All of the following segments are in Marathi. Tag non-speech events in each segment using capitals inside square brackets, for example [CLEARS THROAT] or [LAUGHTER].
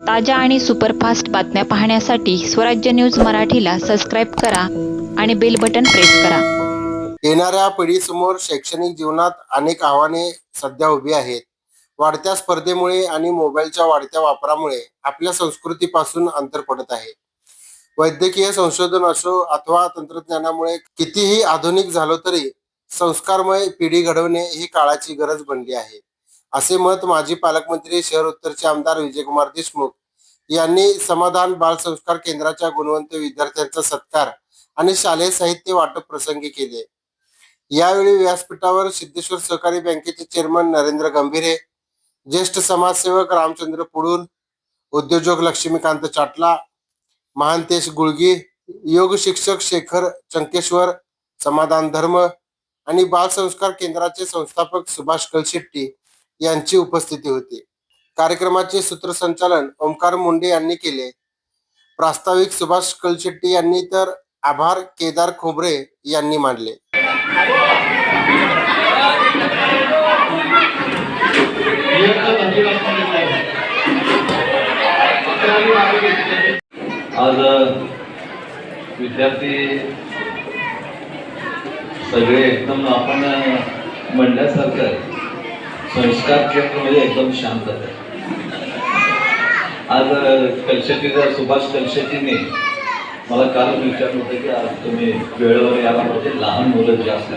ताज्या आणि सुपरफास्ट बातम्या पाहण्यासाठी स्वराज्य न्यूज मराठीला सबस्क्राईब करा आणि बेल बटन प्रेस करा. येणाऱ्या पिढीसमोर शैक्षणिक जीवनात अनेक आव्हाने सध्या उभी आहेत. वाढत्या स्पर्धेमुळे आणि मोबाईलच्या वाढत्या वापरामुळे आपल्या संस्कृतीपासून अंतर पडत आहे. वैद्यकीय संशोधन असो अथवा तंत्रज्ञानामुळे कितीही आधुनिक झालो तरी संस्कारमय पिढी घडवणे ही काळाची गरज बनली आहे. असे मत माजी पालकमंत्री शहर उत्तरचे आमदार विजयकुमार देशमुख यांनी समाधान बाल संस्कार केंद्राच्या गुणवंत विद्यार्थ्यांचा सत्कार आणि शालेय साहित्य वाटप प्रसंगी केले. यावेळी व्यासपीठावर सिद्धेश्वर सहकारी बँकेचे चेअरमन नरेंद्र गंभीरे ज्येष्ठ समाजसेवक रामचंद्र पुडूल उद्योजक लक्ष्मीकांत चाटला महांतेश गुळगी योग शिक्षक शेखर चंकेश्वर समाधान धर्म आणि बाल संस्कार केंद्राचे संस्थापक सुभाष कलशेट्टी यांची उपस्थिती होती. कार्यक्रमाचे सूत्रसंचालन ओंकार मुंडे यांनी केले. प्रास्ताविक सुभाष कलशेट्टी यांनी तर आभार केदार खोबरे यांनी मानले. आज विद्यार्थी सगळे एकदम आपण म्हणण्यासारखं संस्कार केंद्र म्हणजे एकदम शांत आहे. आज अ, सुभाष कलशतीने मला काल विचारलं होतं की आज तुम्ही वेळेवर याला होते लहान मुलं जास्त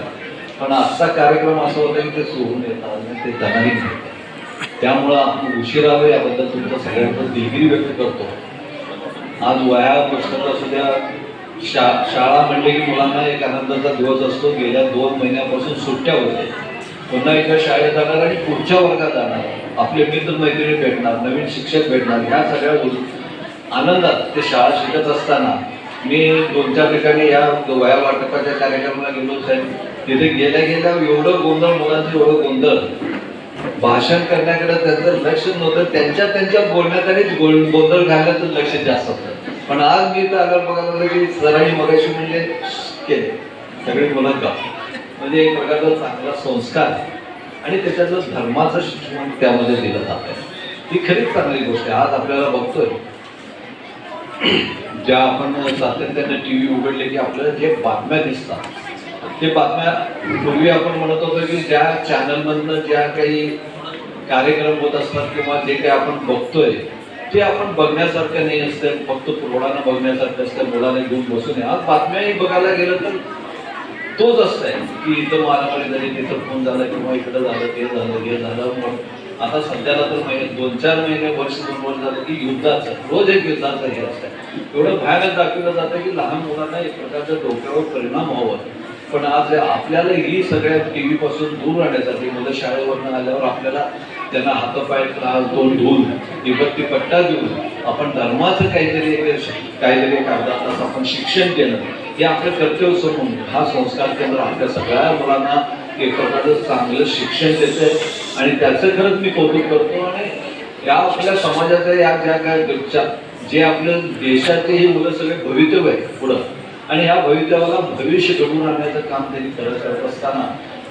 पण आजचा कार्यक्रम असा होता की ते सोडून येतात ते जाणारही नाही त्यामुळं आपण उशीर आलो याबद्दल तुमचं सगळ्यांचं दिलगिरी व्यक्त करतो. आज वया पुस्तक असू द्या शा शाळा म्हणले की मुलांना एक आनंदाचा दिवस असतो. गेल्या दोन महिन्यापासून सुट्ट्या होत्या. पुन्हा एकदा शाळेत जाणार आणि पुढच्या वर्गात जाणार. आपले मित्र मैत्रिणी भेटणार नवीन शिक्षक भेटणार ह्या सगळ्या गोष्टी. आनंदात ते शाळा शिकत असताना मी दोन चार ठिकाणी या वया वाटपाच्या कार्यक्रमाला गेलो साहेब तिथे गेल्या गेल्या एवढं गोंधळ मुलांचं एवढं गोंधळ. भाषण करण्याकडे त्यांचं लक्ष नव्हतं. त्यांच्या त्यांच्या बोलण्यात आणि गोंधळ घालण्याचं लक्ष जास्त होतं. पण आज मी तर आलं बघा की सरांनी मगाशी म्हणजे केले. सगळे मुलं का म्हणजे एक प्रकारचा चांगला संस्कार आणि त्याच्यातलं धर्माचं शिक्षण त्यामध्ये दिलं जात आहे. ही खरीच चांगली गोष्ट आहे. आज आपल्याला बघतोय. [CLEARS THROAT] ज्या आपण सातत्याने टी व्ही उघडले की आपल्याला जे बातम्या दिसतात ते बातम्या पूर्वी आपण म्हणत होतो की ज्या चॅनलमधनं ज्या काही कार्यक्रम होत असतात किंवा जे काही आपण बघतोय ते आपण बघण्यासारखं नाही असतं. फक्त पुरवठानं बघण्यासारखं असतं. मुलाने घेऊन बसून. आज बातम्याही बघायला गेलं तर तोच असतंय की इथं मारामारी झाली तिथं फोन झाला किंवा इकडं झालं ते झालं हे झालं. मग आता सध्याला तर महिने दोन चार महिने वर्ष दोन वर्ष झालं की युद्धाचं रोज एक युद्धाचं हे असतं एवढं भयानक दाखवलं जातं की लहान मुलांना एक प्रकारच्या डोक्यावर परिणाम व्हावं. पण आज आपल्याला ही सगळ्या टी व्हीपासून दूर राहण्यासाठी मुलं शाळेवरनं आल्यावर आपल्याला त्यांना हातपाय तोंड धुवून निपत्ती पट्टा देऊन आपण धर्माचं काहीतरी काहीतरी कागदात आपण शिक्षण केलं. हे आपलं कर्तव्य समजून हा संस्कार केंद्र आपल्या सगळ्या मुलांना एक प्रकारचं चांगलं शिक्षण देतं आणि त्याचं खरंच मी कौतुक करतो आणि या आपल्या समाजाच्या या ज्या काय गच्च्या जे आपल्या देशाचे हे मुलं सगळे भवितव्य आहे पुढं. आणि ह्या भवितव्याला भविष्य घडवून आणण्याचं काम त्यांनी करत करत असताना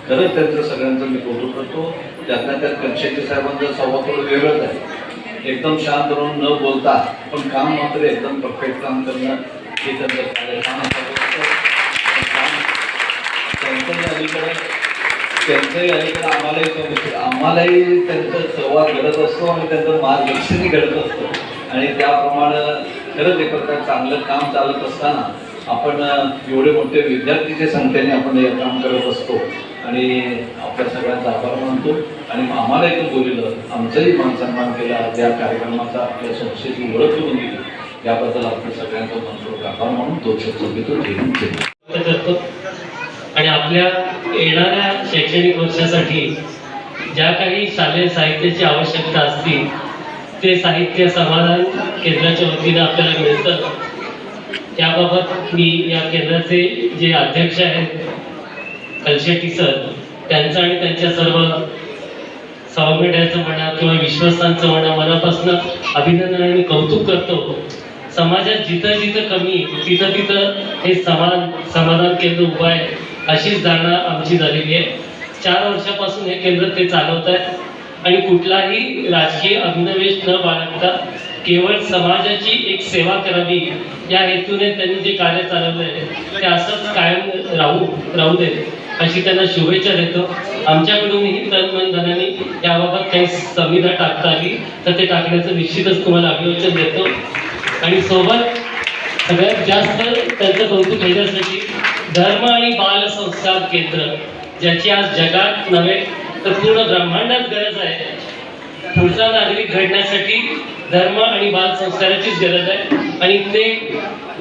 खरंच त्यांचं सगळ्यांचं मी कौतुक करतो. त्यातल्या त्या कक्षेचे साहेबांचा स्वभाव थोडं वेगळंच आहे. एकदम शांत राहून न बोलता पण काम मात्र एकदम परफेक्ट काम करणं हे त्यांचं त्यांचंही पण अलीकडे त्यांचंही अलीकडे आम्हालाही आम्हालाही त्यांचा संवाद घडत असतो आणि त्यांचं मार्गदर्शनही घडत असतं. आणि त्याप्रमाणे खरंच एक प्रकार चांगलं काम चालत असताना आपण एवढे मोठे विद्यार्थीच्या संख्येने आपण हे काम करत असतो. आणि आपल्या सगळ्यांचा आभार मानतो. आणि आम्हाला इथं बोललेलं आमचंही मान सन्मान केला या कार्यक्रमाचा आपल्या संस्थेची ओळख करून दिली. याबद्दल आपण सगळ्यांचा मनपूर्वक आभार म्हणून दोन शब्द घेतो करतो आणि आपल्या येणाऱ्या शैक्षणिक वर्षासाठी ज्या काही शालेय साहित्याची आवश्यकता असतील ते साहित्य समाधान केंद्राच्या वतीनं आपल्याला मिळतं. त्याबाबत मी या केंद्राचे जे अध्यक्ष आहेत कलशेट्टी सर त्यांचं आणि त्यांच्या सर्व सहमिड्याचं म्हणा किंवा विश्वस्तांचं म्हणा मनापासून अभिनंदन आणि कौतुक करतो. समाजात जिथं जिथं कमी तिथं तिथं हे समान समाधान केंद्र उभं आहे अशीच धारणा आमची झालेली आहे. चार वर्षापासून हे केंद्र ते चालवत आहेत आणि कुठलाही राजकीय अभिनवेश न बाळगता केवळ समाजाची एक सेवा करावी या हेतूने त्यांनी जे कार्य चालवलं आहे ते असंच कायम राहू राहू दे. अशी त्यांना शुभेच्छा देतो. आमच्याकडूनही तनमनधनाने याबाबत काही संविधा टाकता आली तर ते टाकण्याचं निश्चितच तुम्हाला अभिवचन देतो. आणि सोबत सगळ्यात जास्त त्यांचं कौतुक घेण्यासाठी धर्म आणि बाल संस्कार केंद्र ज्याची आज जगात नव्हे तर पूर्ण ब्रह्मांडात गरज आहे. पुढचा नागरिक घडण्यासाठी धर्म आणि बाल संस्काराचीच गरज आहे. आणि ते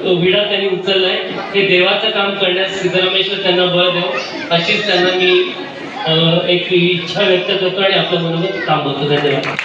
विडा त्यांनी उचललाय. हे देवाचं काम करण्यास सिद्धरामेश्वर त्यांना बळ देव अशीच त्यांना मी एक इच्छा व्यक्त करतो आणि आपल्या मनोगत काम होतो धन्यवाद.